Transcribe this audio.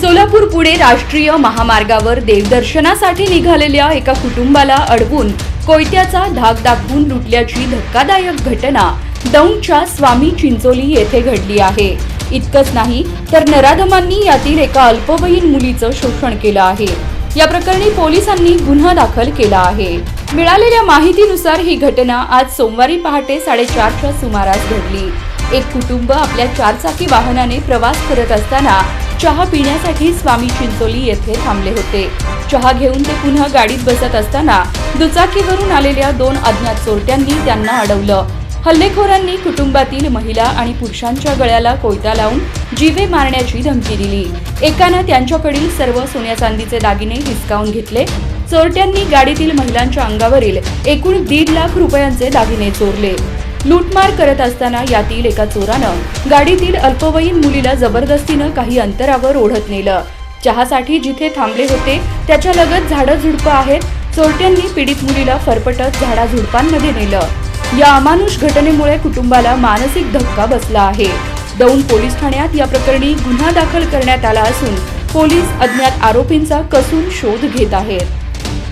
सोलापूर पुणे राष्ट्रीय महामार्गावर देवदर्शनासाठी निघालेल्या एका कुटुंबाला अडवून कोयत्याचा धाक दाखवून लुटल्याची धक्कादायक घटना दौंडच्या स्वामी चिंचोली येथे घडली आहे. इतकंच नाही तर नराधमांनी यातील एका अल्पवयीन मुलीचं शोषण केलं आहे. या प्रकरणी पोलिसांनी गुन्हा दाखल केला आहे. मिळालेल्या माहितीनुसार ही घटना आज सोमवारी पहाटे साडेचारच्या सुमारास घडली. एक कुटुंब आपल्या चारचाकी वाहनाने प्रवास करत असताना चहा पिण्यासाठी स्वामी चिंचोली येथे थांबले होते. चहा घेऊन ते पुन्हा गाडीत बसत असताना दुचाकीवरून आलेल्या दोन अज्ञात चोरट्यांनी त्यांना अडवलं. हल्लेखोरांनी कुटुंबातील महिला आणि पुरुषांच्या गळ्याला कोयता लावून जीवे मारण्याची धमकी दिली. एकानं त्यांच्याकडील सर्व सोन्या चांदीचे दागिने हिसकावून घेतले. चोरट्यांनी गाडीतील महिलांच्या अंगावरील एकूण दीड लाख रुपयांचे दागिने चोरले. लूटमार करत असताना यातील एका चोरानं गाडीतील अल्पवयीन मुलीला जबरदस्तीनं काही अंतरावर ओढत नेलं. चहासाठी जिथे थांबले होते त्याच्या लगत झाडं झुडपं आहेत चोरट्यांनी पीडित मुलीला फरफटत झाडा झुडपांमध्ये नेलं. या अमानुष घटनेमुळे कुटुंबाला मानसिक धक्का बसला आहे. दौंड पोलीस ठाण्यात या प्रकरणी गुन्हा दाखल करण्यात आला असून पोलीस अज्ञात आरोपींचा कसून शोध घेत आहेत.